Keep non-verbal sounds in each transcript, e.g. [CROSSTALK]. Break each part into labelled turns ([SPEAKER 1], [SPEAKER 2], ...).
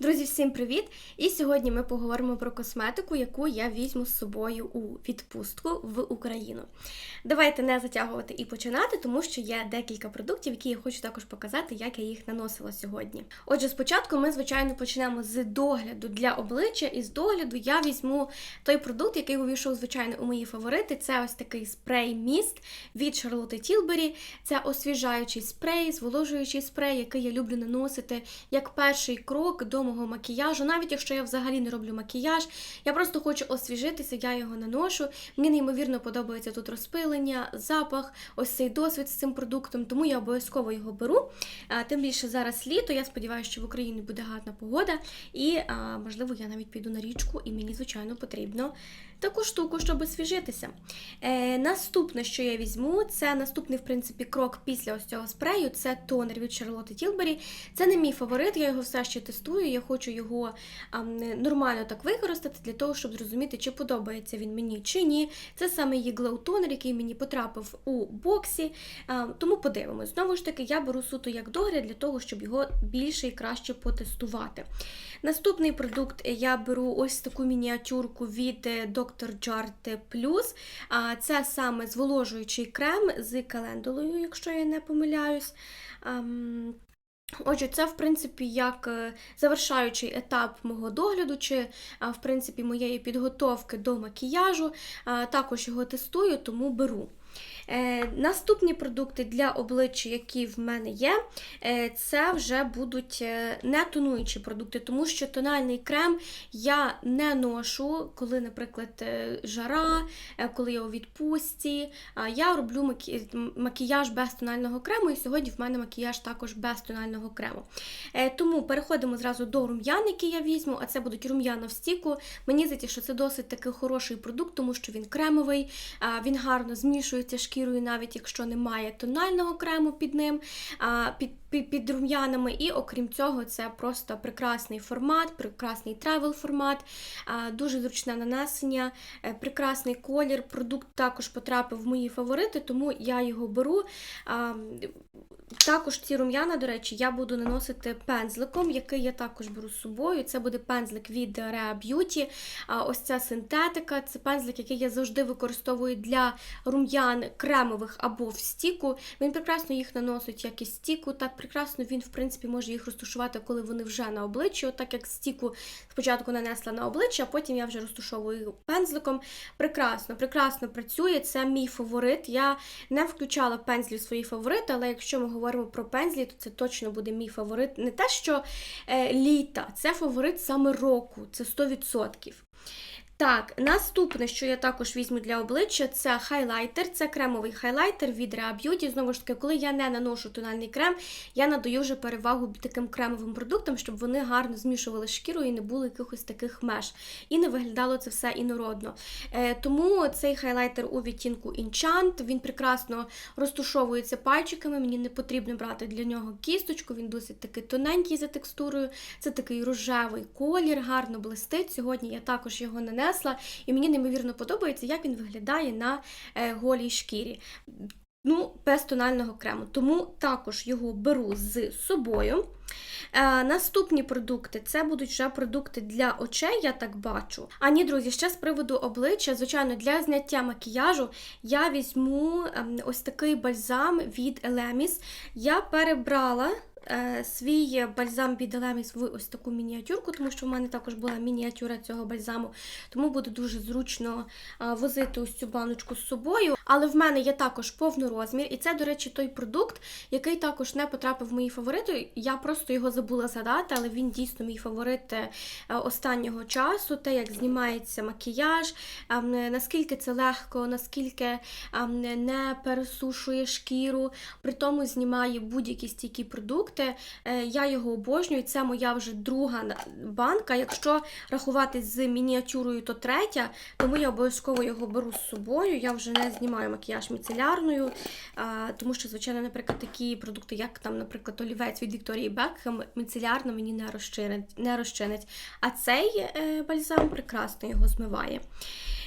[SPEAKER 1] Друзі, всім привіт! І сьогодні ми поговоримо про косметику, яку я візьму з собою у відпустку в Україну. Давайте не затягувати і починати, тому що є декілька продуктів, які я хочу також показати, як я їх наносила сьогодні. Отже, спочатку ми, звичайно, почнемо з догляду для обличчя, і з догляду я візьму той продукт, який увійшов, звичайно, у мої фаворити. Це ось такий спрей-міст від Charlotte Tilbury. Це освіжаючий спрей, зволожуючий спрей, який я люблю наносити як перший крок до мого макіяжу. Навіть якщо я взагалі не роблю макіяж, я просто хочу освіжитися, я його наношу. Мені неймовірно подобається тут розпилення, запах, ось цей досвід з цим продуктом, тому я обов'язково його беру. Тим більше зараз літо. Я сподіваюся, що в Україні буде гарна погода, і можливо я навіть піду на річку, і мені, звичайно, потрібно таку штуку, щоб освіжитися. Е, Наступне, що я візьму, це наступний, в принципі, крок після ось цього спрею. Це тонер від Charlotte Tilbury. Це не мій фаворит, я його все ще тестую. Хочу його нормально так використати для того, щоб зрозуміти, чи подобається він мені чи ні. Це саме її Toner, який мені потрапив у боксі. Тому подивимось. Знову ж таки, я беру суто як догляд для того, щоб його більше і краще потестувати. Наступний продукт я беру ось таку мініатюрку від Dr. Jart Plus. Це саме зволожуючий крем з календулою, якщо я не помиляюсь. Отже, це, в принципі, як е, завершаючий етап мого догляду, чи, в принципі, моєї підготовки до макіяжу. Також його тестую, тому беру. Е, Наступні продукти для обличчя, які в мене є, е, це вже будуть е, не тонуючі продукти, тому що тональний крем я не ношу, коли, наприклад, е, жара, е, коли я у відпустці. Я роблю макі- макіяж без тонального крему, і сьогодні в мене макіяж також без тонального крему. Е, Тому переходимо зразу до рум'ян, які я візьму, а це будуть рум'яна в стіку. Мені здається, що це досить такий хороший продукт, тому що він кремовий, він гарно змішується шкірою, навіть якщо немає тонального крему під ним, під, під, під рум'янами. І окрім цього, це просто прекрасний формат, прекрасний тревел формат, дуже зручне нанесення, е, прекрасний колір. Продукт також потрапив в мої фаворити, тому я його беру. Також ці рум'яна, до речі, я буду наносити пензликом, який я також беру з собою. Це буде пензлик від Rea Beauty. Ось ця синтетика. Це пензлик, який я завжди використовую для рум'ян кремових або в стіку. Він прекрасно їх наносить як і стіку, так прекрасно він, в принципі, може їх розташувати, коли вони вже на обличчі. Так як стіку спочатку нанесла на обличчя, а потім я вже розташовую пензликом. Прекрасно, прекрасно працює. Це мій фаворит. Я не включала пензлі в свої фаворити, але якщо ми говоримо про пензлі, то це точно буде мій фаворит. Не те, що е, літа, це фаворит саме року, це 100%. Так, наступне, що я також візьму для обличчя, це хайлайтер. Це кремовий хайлайтер від Rea Beauty. Знову ж таки, коли я не наношу тональний крем, я надаю вже перевагу таким кремовим продуктам, щоб вони гарно змішували шкіру і не було якихось таких меж. І не виглядало це все інородно. Е, тому цей хайлайтер у відтінку Enchant, він прекрасно розтушовується пальчиками. Мені не потрібно брати для нього кісточку, він досить такий тоненький за текстурою. Це такий рожевий колір, гарно блистить. Сьогодні я також його нанесла, і мені неймовірно подобається, як він виглядає на е, голій шкірі. Ну, без тонального крему. Тому також його беру з собою. Е, наступні продукти це будуть вже продукти для очей, я так бачу. А ні, друзі, ще з приводу обличчя, звичайно, для зняття макіяжу я візьму ем, ось такий бальзам від Elemis. Я перебрала. Е, Свій бальзам Elemis в ось таку мініатюрку, тому що в мене також була мініатюра цього бальзаму, тому буде дуже зручно е, возити ось цю баночку з собою. Але в мене є також повнорозмір, і це, до речі, той продукт, який також не потрапив в мої фаворити. Я просто його забула згадати, але він дійсно мій фаворит е, останнього часу. Те, як знімається макіяж, е, наскільки це легко, наскільки е, не пересушує шкіру, при тому знімає будь-які стійкі продукти. Е, Я його обожнюю. Це моя вже друга банка. Якщо рахувати з мініатюрою, то третя, тому я обов'язково його беру з собою. Я вже не знімаю макіяж міцелярною, тому що, звичайно, наприклад, такі продукти, як там, наприклад, олівець від Вікторії Бекхем, міцелярно мені не розчинить. Не розчинить. А цей е, бальзам прекрасно його змиває.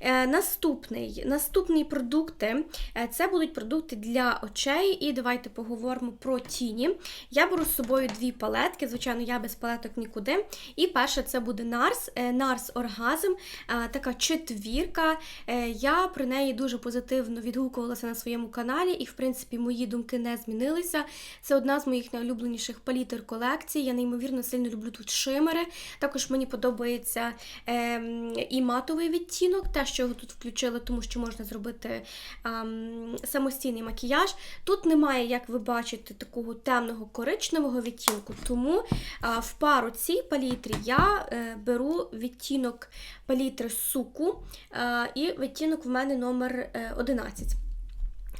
[SPEAKER 1] Е, наступний, наступні продукти е, це будуть продукти для очей, і давайте поговоримо про тіні. Я беру з собою дві палетки, звичайно, я без палеток нікуди. І перше це буде Нарс, е, Нарс Оргазм, така четвірка. Я про неї дуже позитивно відгукувалася на своєму каналі, і, в принципі, мої думки не змінилися. Це одна з моїх найулюбленіших палітр колекції. Я неймовірно сильно люблю тут шимери. Також мені подобається ем, і матовий відтінок, що його тут включили, тому що можна зробити ем, самостійний макіяж. Тут немає, як ви бачите, такого темного коричневого відтінку, тому е, в пару цій палітрі я е, беру відтінок палітри суку, е, і відтінок в мене номер е, 11.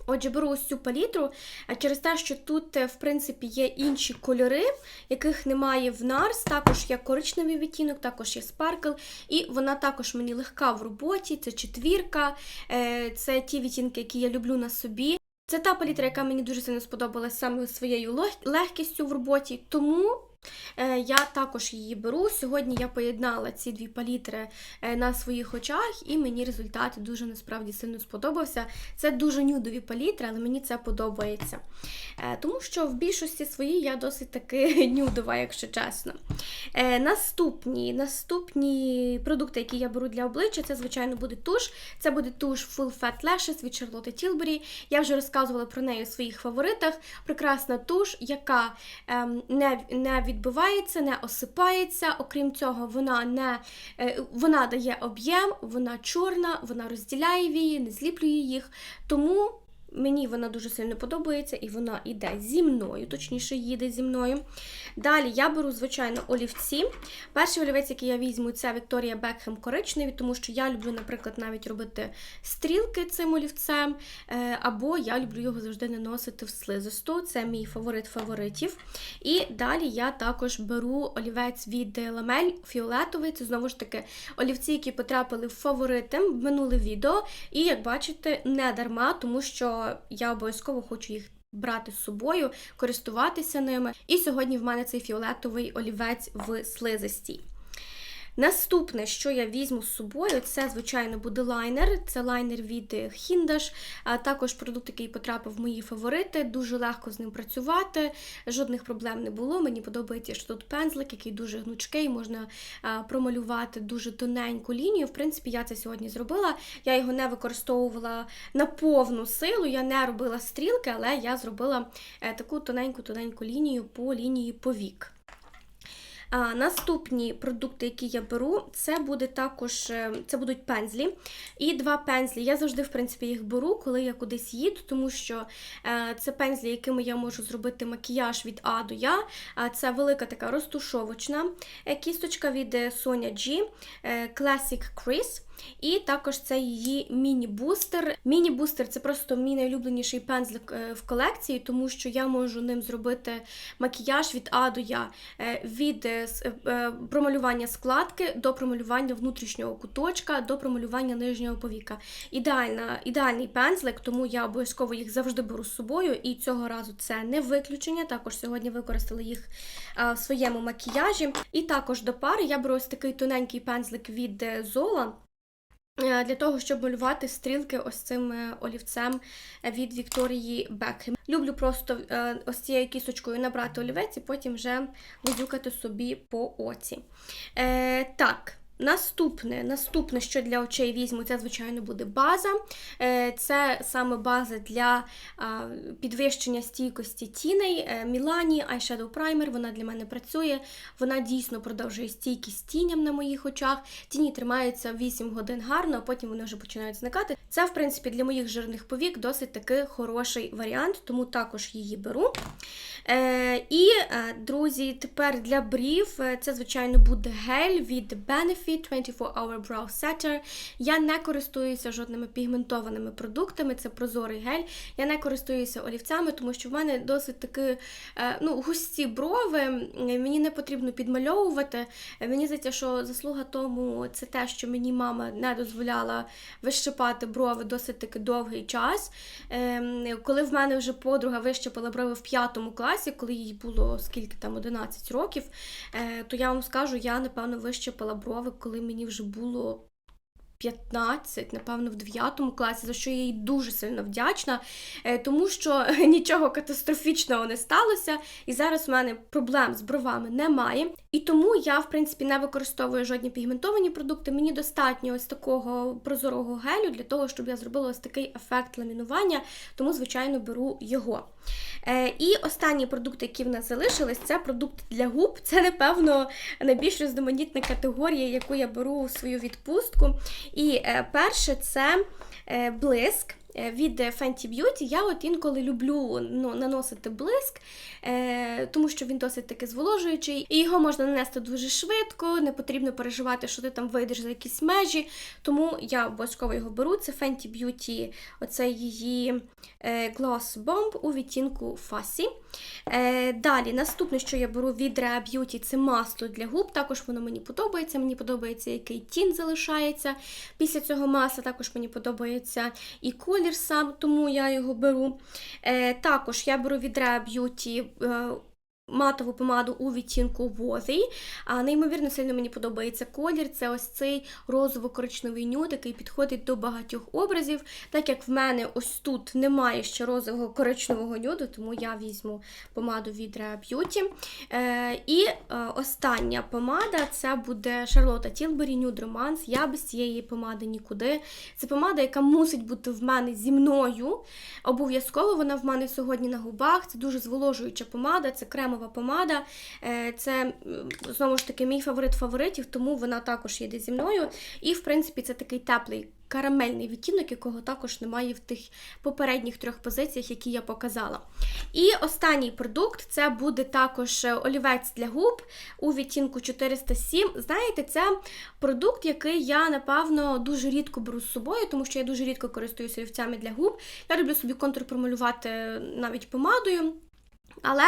[SPEAKER 1] Отже, беру ось цю палітру а через те, що тут, е, в принципі, є інші кольори, яких немає в Нарс. Також є коричневий відтінок, також є спаркл, і вона також мені легка в роботі. Це четвірка, е, це ті відтінки, які я люблю на собі. Це та палітра, яка мені дуже сильно сподобалась саме своєю лег- легкістю в роботі. Тому е, я також її беру. Сьогодні я поєднала ці дві палітри е, на своїх очах, і мені результат дуже насправді сильно сподобався. Це дуже нюдові палітри, але мені це подобається. Е, тому що в більшості своїй я досить таки [LAUGHS] нюдова, якщо чесно. Е, наступні, наступні продукти, які я беру для обличчя, це, звичайно, буде туш. Це буде туш Full Fat Lashes від Charlotte Tilbury. Я вже розказувала про неї у своїх фаворитах. Прекрасна туш, яка ем, не, не відбивається, не осипається. Окрім цього, вона не е, вона дає об'єм, вона чорна, вона розділяє вії, не зліплює їх. Тому. Мені вона дуже сильно подобається, і вона йде зі мною, точніше, їде зі мною. Далі я беру, звичайно, олівці. Перший олівець, який я візьму, це Вікторія Бекхем коричневий, тому що я люблю, наприклад, навіть робити стрілки цим олівцем, е, або я люблю його завжди наносити в слизисту. Це мій фаворит фаворитів. І далі я також беру олівець від ламель фіолетовий. Це знову ж таки олівці, які потрапили в фаворити в минуле відео. І як бачите, не дарма, тому що я обов'язково хочу їх. Брати з собою, користуватися ними. І сьогодні в мене цей фіолетовий олівець в слизистій. Наступне, що я візьму з собою, це, звичайно, буде лайнер. Це лайнер від Hindash, а також продукт, який потрапив в мої фаворити. Дуже легко з ним працювати, жодних проблем не було. Мені подобається, що тут пензлик, який дуже гнучкий, можна промалювати дуже тоненьку лінію. В принципі, я це сьогодні зробила. Я його не використовувала на повну силу, я не робила стрілки, але я зробила е, таку тоненьку-тоненьку лінію по лінії повік. А, наступні продукти, які я беру, це буде також е, це будуть пензлі. І два пензлі. Я завжди, в принципі, їх беру, коли я кудись їду, тому що е, це пензлі, якими я можу зробити макіяж від А до Я. Це велика така розтушовочна е, кісточка від Sonia G Classic Crease. І також це її міні-бустер. Міні-бустер це просто мій найулюбленіший пензлик е, в колекції, тому що я можу ним зробити макіяж від А до Я, Е, від е, промалювання складки до промалювання внутрішнього куточка, до промалювання нижнього повіка. Ідеальна, ідеальний пензлик, тому я обов'язково їх завжди беру з собою. І цього разу це не виключення. Також сьогодні використала їх в своєму макіяжі. І також до пари я беру ось такий тоненький пензлик від Zola. Е, Для того, щоб малювати стрілки ось цим е, олівцем е, від Вікторії Бекхем. Люблю просто ось цією кісточкою набрати олівець і потім вже визюкати собі по оці. Е, так. Наступне, наступне, що для очей візьму, це, звичайно, буде база. Е, Це саме база для підвищення стійкості тіней. Е, Мілані Eyeshadow Primer, вона для мене працює. Вона дійсно продовжує стійкість тіням на моїх очах. Тіні тримаються 8 годин гарно, а потім вони вже починають зникати. Це, в принципі, для моїх жирних повік досить таки хороший варіант, тому також її беру. Е, і, друзі, тепер для брів це, звичайно, буде гель від Benefit 24 Hour Brow Setter. Я не користуюся жодними пігментованими продуктами, це прозорий гель. Я не користуюся олівцями, тому що в мене досить таки е, ну, густі брови. Мені не потрібно підмальовувати. Мені здається, що заслуга тому це те, що мені мама не дозволяла вищипати брови досить таки довгий час. Ем, Коли в мене вже подруга вищипала брови в п'ятому класі, коли їй було скільки там 11 років, е, то я вам скажу, я напевно вищипала брови, коли мені вже було 15, напевно, в 9 класі, за що я їй дуже сильно вдячна, е, тому що [LAUGHS] нічого катастрофічного не сталося, і зараз в мене проблем з бровами немає. І тому я, в принципі, не використовую жодні пігментовані продукти. Мені достатньо ось такого прозорого гелю для того, щоб я зробила ось такий ефект ламінування, тому, звичайно, беру його. Е, І останні продукти, які в нас залишились, це продукти для губ. Це, напевно, найбільш різноманітна категорія, яку я беру у свою відпустку. І е, перше це е, блиск. Е, Від Fenty Beauty я от інколи люблю ну, наносити блиск, е, тому що він досить таки зволожуючий, і його можна нанести дуже швидко, не потрібно переживати, що ти там вийдеш за якісь межі. Тому я обов'язково його беру. Це Fenty Beauty, оце її е, Gloss Bomb у відтінку Fussy. Е, далі, наступне, що я беру від Rare Beauty, це масло для губ. Також воно мені подобається. Мені подобається, який тін залишається. Після цього масла також мені подобається і колір сам, тому я його беру. Е, також я беру від Rare Beauty е, матову помаду у відтінку Worthy. А неймовірно сильно мені подобається колір. Це ось цей розово-коричневий нюд, який підходить до багатьох образів. Так як в мене ось тут немає ще розового коричневого нюду, тому я візьму помаду від Rare Beauty. Е, і е, остання помада це буде Charlotte Tilbury Nude Romance. Я без цієї помади нікуди. Це помада, яка мусить бути в мене зі мною. Обов'язково вона в мене сьогодні на губах. Це дуже зволожуюча помада, це кремова помада. Е, Це знову ж таки мій фаворит фаворитів, тому вона також їде зі мною. І, в принципі, це такий теплий. Карамельний відтінок, якого також немає в тих попередніх трьох позиціях, які я показала. І останній продукт це буде також е, олівець для губ у відтінку 407. Знаєте, це продукт, який я, напевно, дуже рідко беру з собою, тому що я дуже рідко користуюся олівцями для губ. Я люблю собі контур промалювати навіть помадою. Але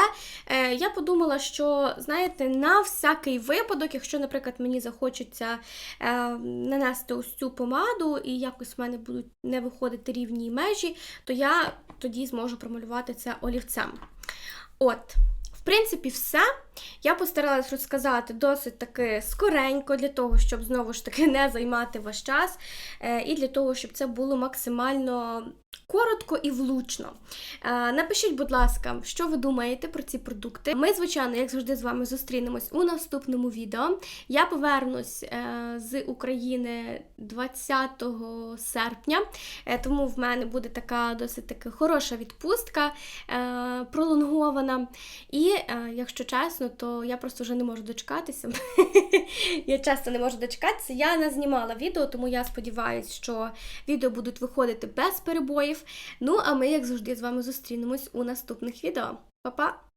[SPEAKER 1] е, я подумала, що знаєте, на всякий випадок, якщо, наприклад, мені захочеться е, нанести ось цю помаду і якось в мене будуть не виходити рівні межі, то я тоді зможу промалювати це олівцем. От, в принципі, все. Я постаралась розказати досить таки скоренько, для того, щоб знову ж таки не займати ваш час, е, і для того, щоб це було максимально коротко і влучно. Е, Напишіть, будь ласка, що ви думаєте про ці продукти. Ми, звичайно, як завжди, з вами зустрінемось у наступному відео. Я повернусь е, з України 20 серпня, тому в мене буде така досить таки хороша відпустка, пролонгована. І, якщо чесно, то я просто вже не можу дочекатися. [LAUGHS] я часто не можу дочекатися. Я не знімала відео, тому я сподіваюся, що відео будуть виходити без перебоїв. Ну, а ми, як завжди, з вами зустрінемось у наступних відео. Па-па!